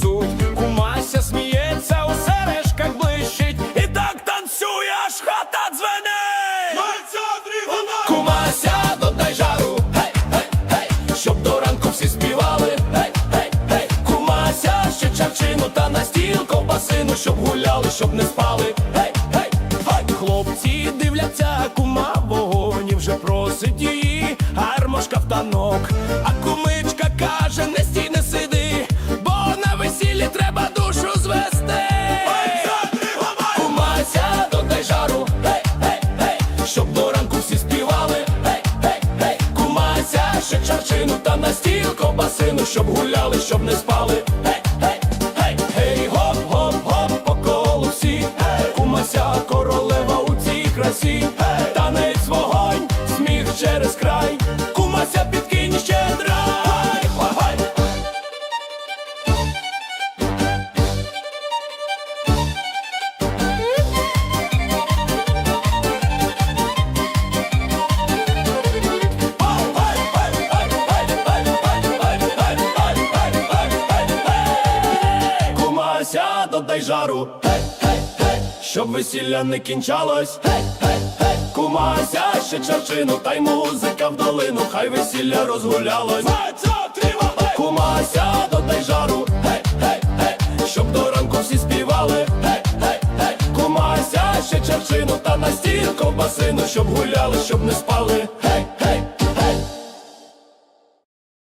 несуть, кумася сміється, у сережках блищить, і так танцює, аж хата дзвенить. Кумася, додай жару, гей, гей, гей, щоб до ранку всі співали, гей, гей, гей, кумася, ще чавчину та на стіл ковбасину, щоб гуляли, щоб не спали. Гей, гей, гей, хлопці дивляться, кума вогоні вже просить. Щоб гуляли, Додай жару, гей, гей, гей, щоб весілля не кінчалось, гей, гей, гей, кумася, ще чарчину, та й музика в долину, хай весілля розгулялось. Кумася, додай жару, гей, гей, гей, щоб до ранку всі співали, гей, гей, гей, кумася, ще чарчину, та на стіл ковбасину, щоб гуляли, щоб не спали,